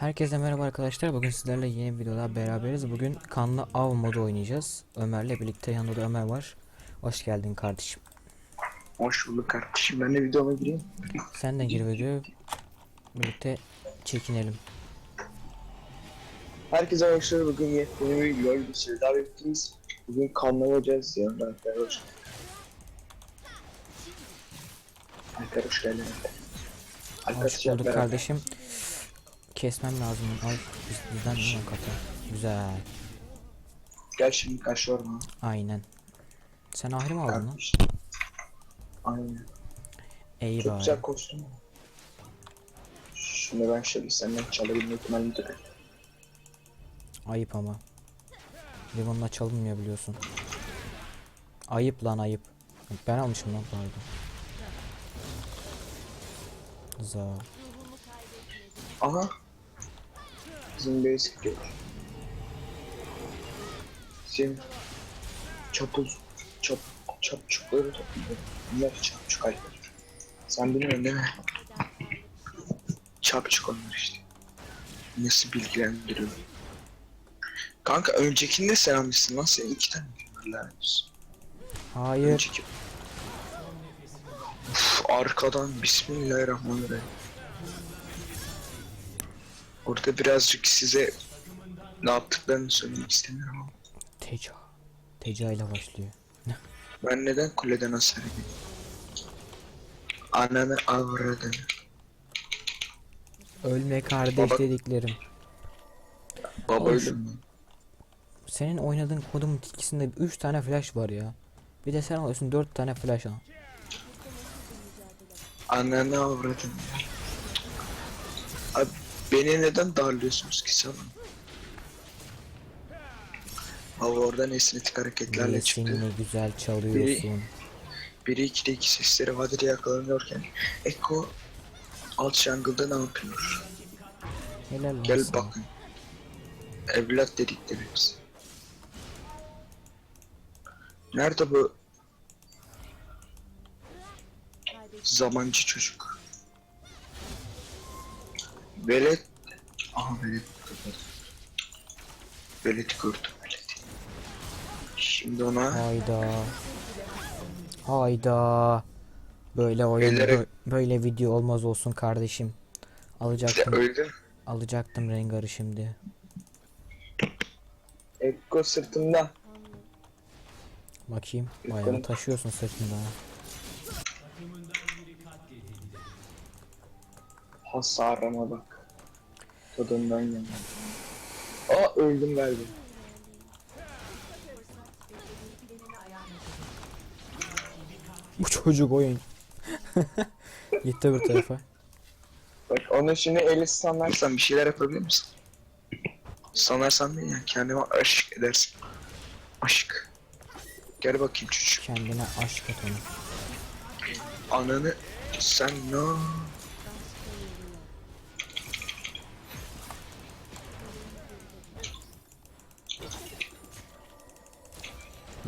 Herkese merhaba arkadaşlar. Bugün sizlerle yeni bir videoda beraberiz. Bugün kanlı av modu oynayacağız. Ömer'le birlikte yanında da Ömer var. Hoş geldin kardeşim. Hoş bulduk kardeşim. Ben de videoma gireyim. Sen de gir video. Birlikte çekinelim. Herkese arkadaşlar bugün yepyeni bir video bir şey daha birlikteyiz. Bugün kanlanacağız ya. Alper hoş Alper hoş geldin. Hoş bulduk beraber. Kesmem lazım. Ay biz- bizden mi kata? Güzel. Gel şimdi karşı ormana. Aynen. Sen ahri mi aldın lan? Kardeş. Aynen. İyi Çok bari. güzel kostüm. Şunu ben şöyle senden çalabilme ihtimalini de Ayıp ama. Limonla çalınmıyor biliyorsun. Ayıp lan ayıp. Ben almışım lan pardon. Za. Aha. Bizim base gidiyor. Bizim çapuz çap çapçukları topluyor. Bunlar çapçuk Alper. Sen bilmiyorsun değil mi? Çapçuk onlar işte. Nasıl bilgilendiriyor? Kanka öncekinde sen almışsın lan sen iki tane bilgiler Hayır. Önceki... Uf, arkadan Bismillahirrahmanirrahim. Orada birazcık size ne yaptıklarını söylemek istemiyorum ama Teca. Teca ile başlıyor. ben neden kuleden hasar yedim? Ananı avradını. Ölme kardeş Baba- dediklerim. Baba öldüm mü? Senin oynadığın kodum tilkisinde 3 tane flash var ya. Bir de sen alıyorsun 4 tane flash al. Ananı avradını. Beni neden darlıyorsunuz ki sana? Abi oradan esnetik hareketlerle çıktı. ne güzel çalıyorsun. Biri ikide iki sesleri vadide yakalanıyorken Eko alt jungle'da ne yapıyor? Helal lan Gel bakın. Evlat dediklerimiz. Nerede bu zamancı çocuk? Velet. Aha velet. Velet'i gördüm veleti. Şimdi ona Hayda. Hayda. Böyle oyun Beyler- bö- böyle video olmaz olsun kardeşim. işte Alacaktım. öldü. alacaktım Rengar'ı şimdi. Eko sırtında. Bakayım. Bayağı taşıyorsun sırtında. ha. Hasarıma bak. Tadından yana. Aa öldüm galiba. Bu çocuk oyun. Gitti bir tarafa. Bak onu şimdi eli sanarsan bir şeyler yapabilir misin? Sanarsan değil yani kendime aşık edersin. Aşk. Gel bakayım çocuk. Kendine aşk et onu. Ananı sen ne?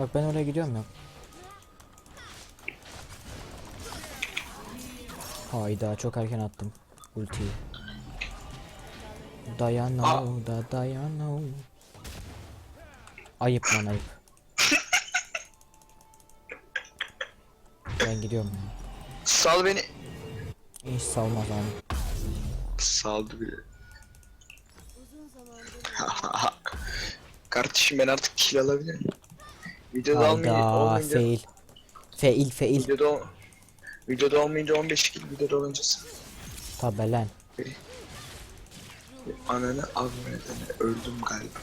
Bak ben oraya gidiyorum ya. Hayda çok erken attım ultiyi. Dayan o da dayan o. Ayıp lan ayıp. ben gidiyorum ya. Sal beni. Hiç salmaz abi. Saldı bile. Kardeşim ben artık kill alabilir miyim? Videoda Hayda olmayınca fail. Fail fail. videoda, ol- videoda olmayınca 15 kill, videoda olunca Tabelen. Ananı avradını öldüm galiba.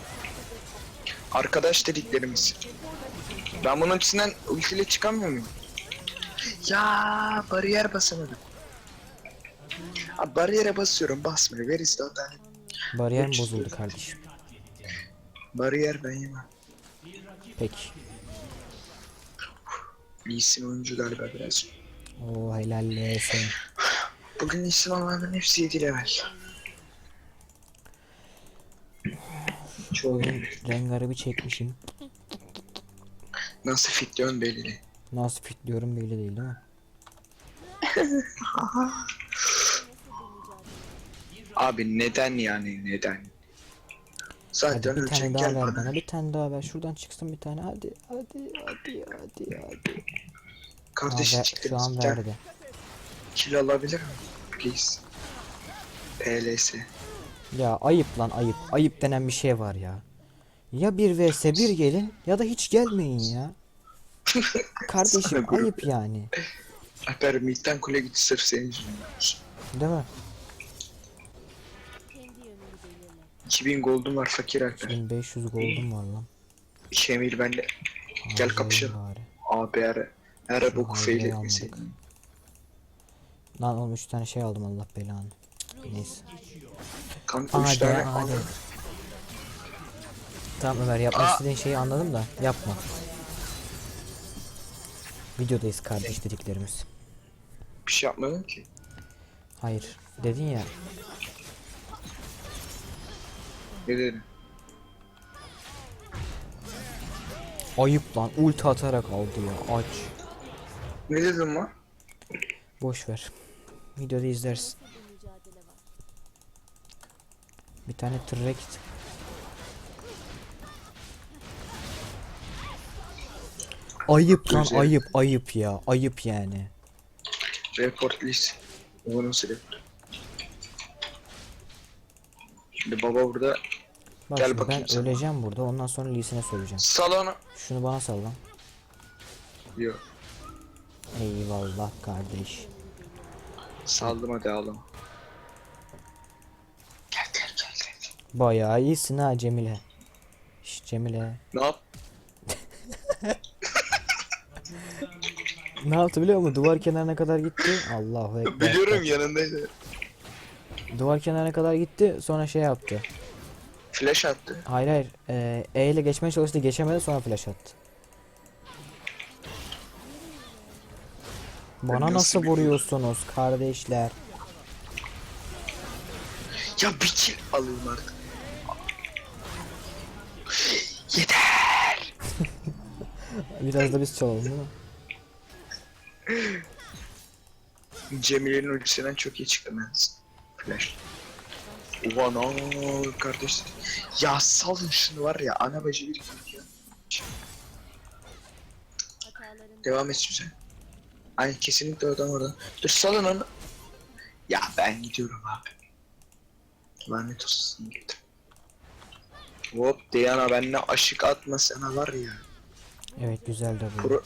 Arkadaş dediklerimiz. Ben bunun içinden ultiyle çıkamıyor muyum? Ya bariyer basamadım. Abi bariyere basıyorum basmıyor. Where is the adalet? Bariyer mi bozuldu kardeşim? Bariyer ben yemem. Peki. Lee'sin oyuncu galiba biraz. Oo helallesin. Bugün Lee'sin olanların hepsi 7 level. Çoğu Rengar'ı bir çekmişim. nasıl fitliyorsun belli. Nasıl fitliyorum belli değil değil mi? Abi neden yani neden? Hadi Zaten bir ölecek tane daha ver bana. Bir tane daha ver. Şuradan çıksın bir tane. Hadi hadi hadi hadi hadi. Kardeşim çıktı. şu an verdi. Kill alabilir mi? Please. PLS. Ya ayıp lan ayıp. Ayıp denen bir şey var ya. Ya bir vs bir gelin ya da hiç gelmeyin ya. Kardeşim ayıp yani. Alper midden kule gitti sırf senin yüzünden. Değil mi? 2000 gold'um var fakir Alper. 1500 gold'um var lan. Şemil benle. Gel kapışalım. bari. Abi ara. Ara Şu boku fail etmeseydin. Lan oğlum 3 tane şey aldım Allah belanı. Neyse. Kanka 3 Hadi tane hadi. Tamam Ömer yapmak istediğin şeyi anladım da yapma. Videodayız kardeş dediklerimiz. Bir şey yapmadım ki. Hayır. Dedin ya. Dedim? Ayıp lan. Ulti atarak aldı ya. Aç. Ne dedim lan? Boş ver. Videoda izlersin. Bir tane tırrek. Ayıp lan Güzel. ayıp ayıp ya ayıp yani. Report list. Nasıl report? Şimdi baba burada Bak Gel şimdi bakayım ben sen. öleceğim burada ondan sonra Lee'sine söyleyeceğim. salona. Şunu bana sal lan. Yok. Eyvallah kardeş. Saldım hadi ağlama. Gel gel gel gel. Bayağı iyisin ha Cemile. Şş Cemile. Ne yap? Ne yaptı biliyor musun? Duvar kenarına kadar gitti. Allahu ekber. Biliyorum yanındaydı. Duvar kenarına kadar gitti sonra şey yaptı. Flash attı. Hayır hayır. Ee, e ile geçmeye çalıştı geçemedi sonra flash attı. Bana nasıl nasıl vuruyorsunuz kardeşler? Ya bir kill alayım artık. Yeter. Biraz da biz çalalım değil mi? Cemile'nin ultisinden çok iyi çıktım ben. Flash. Ulan aa kardeş. Ya salın şunu var ya ana bacı bir ya. Devam et güzel. Ay kesinlikle oradan oradan. Dur salın onu. Ya ben gidiyorum abi. Lanet olsun gittim. Hop Diana benimle aşık atma sana var ya. Evet güzel de bu. Pro...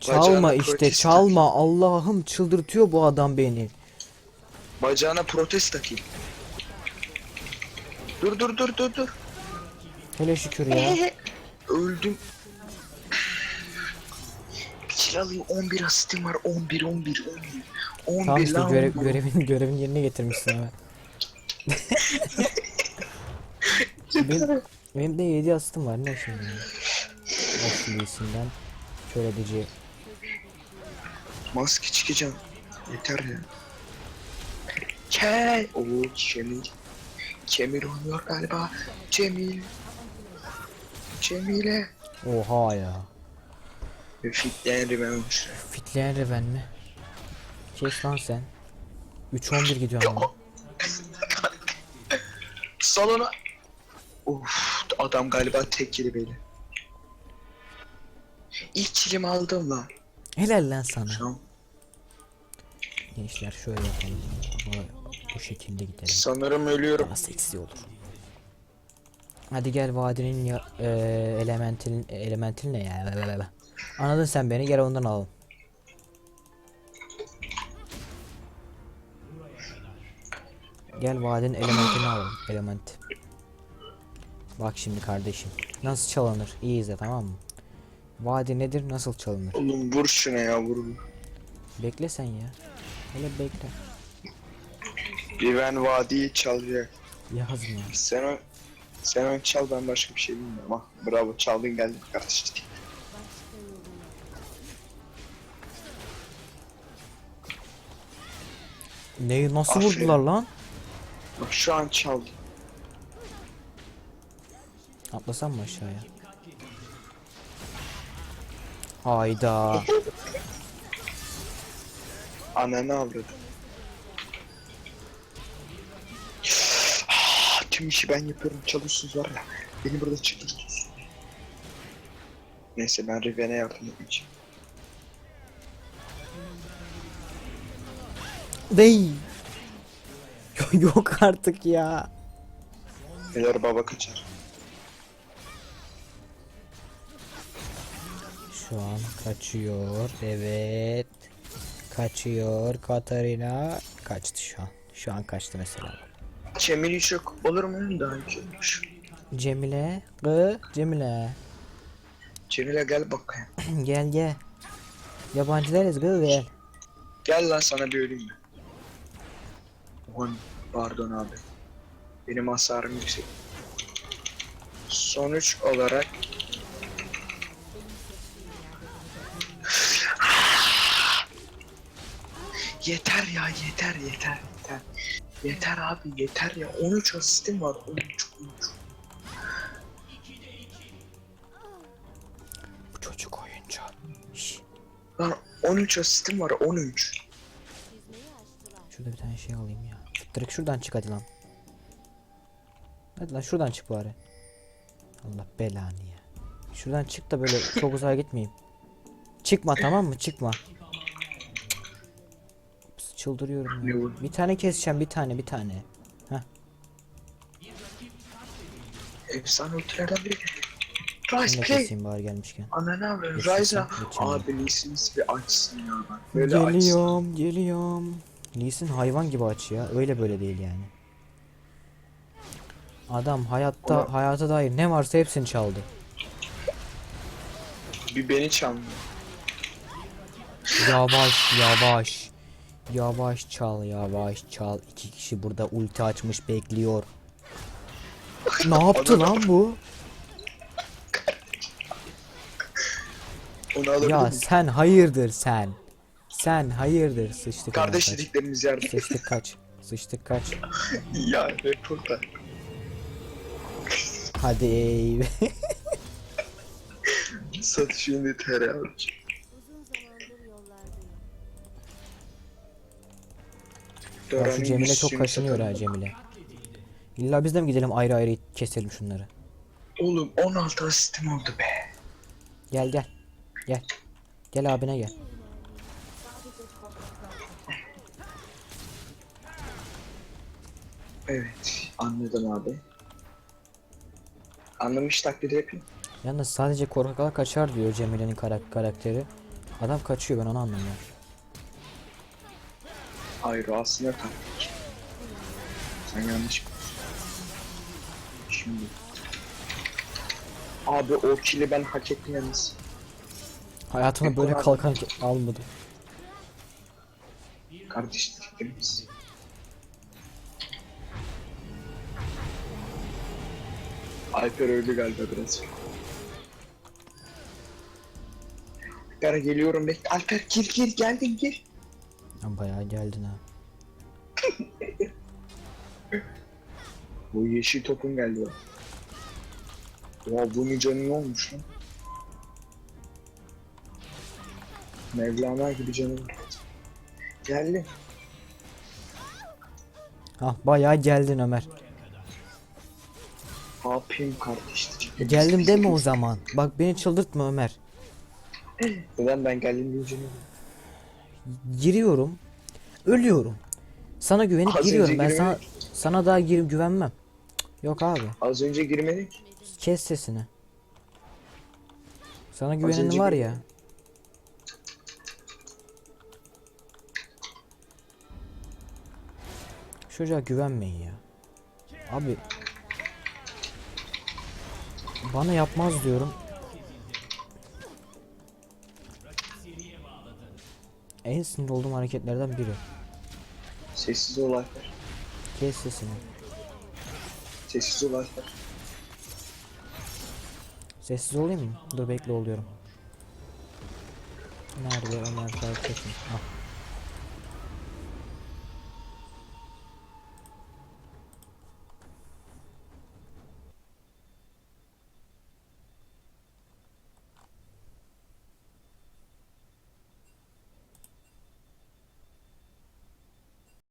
Çalma işte protest çalma Allah'ım çıldırtıyor bu adam beni. Bacağına protest takayım. Dur dur dur dur dur. Hele şükür ya. Öldüm. Bir kill alayım 11 asistim var 11 11 11. 11 Tamam işte lan görev, 11. görevin, görevin yerine getirmişsin hemen. benim, benim de 7 asistım var ne şimdi? Lee'sinden kör edici. Maske çıkacağım. Yeter ya. Kel. Oo Cemil. Cemil oynuyor galiba. Cemil. Cemile. Oha ya. Fitleyen rimen olmuş. Fitleyen Reven mi? Kes lan sen. 3-11 gidiyorum ama. Salona. Of adam galiba tek yedi beni. İlk kilimi aldım lan. Helal lan sana. Şu an Gençler şöyle yapalım. Bu, şekilde gidelim. sanırım ölüyorum. Daha seksi olur. Hadi gel vadinin ya, e, elementil elementil ne ya? Anladın sen beni gel ondan alalım. Gel vadinin elementini alalım. Element. Bak şimdi kardeşim. Nasıl çalınır? İyi izle tamam mı? Vadi nedir? Nasıl çalınır? Oğlum vur şuna ya vur. Bekle sen ya. Hele bekle. Riven vadiyi çalacak. Yazma. Sen o sen onu çal ben başka bir şey bilmiyorum. Ah bravo çaldın geldin kardeşim. Neyi nasıl Aferin. vurdular lan? Bak şu an çaldı. Atlasam mı aşağıya? Hayda. Ananı avradı. Tüm işi ben yapıyorum çalışsınız var ya. Beni burada çıldırtıyorsun. Neyse ben Riven'e yardım etmeyeceğim. Dey. Yok artık ya. Neler baba kaçar. Şu an kaçıyor. Evet. Kaçıyor Katarina. Kaçtı şu an. Şu an kaçtı mesela. Cemil çok olur mu? Daha iyi olmuş. Cemile. Gı. Cemile. Cemile gel bakayım. gel gel. Yabancı değiliz gı gel. Gel lan sana bir öleyim ben. Aman pardon abi. Benim hasarım yüksek. Sonuç olarak Yeter ya yeter yeter yeter. Yeter abi yeter ya 13 asistim var 13 13. Bu çocuk oyuncu. Şş, Lan 13 asistim var 13. şurada bir tane şey alayım ya. Direkt şuradan çık hadi lan. Hadi lan şuradan çık bari. Allah belanı ya. Şuradan çık da böyle çok uzağa gitmeyeyim. Çıkma tamam mı? Çıkma. Çıldırıyorum ya. Bir tane keseceğim bir tane bir tane. Efsane ultilerden biri. Play. keseyim bari gelmişken. Ananı. Geçeceğim, Rise'a. geçeceğim. Abi Lee'siniz bir açsın ya bak. Böyle açsın. Geliyorum, geliyorum. Lee Sin hayvan gibi aç ya. Öyle böyle değil yani. Adam hayatta Ona- hayata dair ne varsa hepsini çaldı. Bir beni çalmıyor. Yavaş, yavaş. Yavaş çal, yavaş çal. İki kişi burada ulti açmış bekliyor. ne yaptı lan bu? Onu alabilir Ya sen hayırdır sen. Sen hayırdır sıçtık. Kardeş kaç. dediklerimiz yerde. Sıçtık kaç. Sıçtık kaç. ya reporta. Hadi ey. Satış yönde TR Ya şu Cemile çok kaşınıyor ha. Cemile. İlla biz de mi gidelim ayrı ayrı keselim şunları. Oğlum 16 asistim oldu be. Gel gel. Gel. Gel abine gel. Evet anladım abi. Anlamış taklidi yapayım. Yalnız sadece korkaklar kaçar diyor Cemile'nin karak karakteri. Adam kaçıyor ben onu anlamıyorum. Hayır o aslında taktik. Sen yanlış Şimdi. Abi o kili ben hak ettim yalnız. Hayatımda böyle kalkan almadım. Kardeş dediklerimiz. Alper öldü galiba biraz. Alper geliyorum bekle. Alper gir gir geldin gir. Lan bayağı geldin ha. Bu yeşil topun geldi bak. Oha bunun canı ne olmuş lan? Mevlana gibi canı var. Geldi. Hah bayağı geldin Ömer. Ne yapayım kardeş? E, geldim deme o zaman. Bak beni çıldırtma Ömer. Neden ben geldim diye canı Giriyorum. Ölüyorum. Sana güvenip Az giriyorum. Ben sana sana daha gir güvenmem. Yok abi. Az önce girmedik. Kes sesini. Sana güvenin var ya. Çocuğa güvenmeyin ya. Abi. Bana yapmaz diyorum. En sinir olduğum hareketlerden biri. Sessiz ol Alper. Kes sesini. Sessiz ol Alper. Sessiz olayım mı? Dur bekle oluyorum. Nerede Ömer etsin. Ah.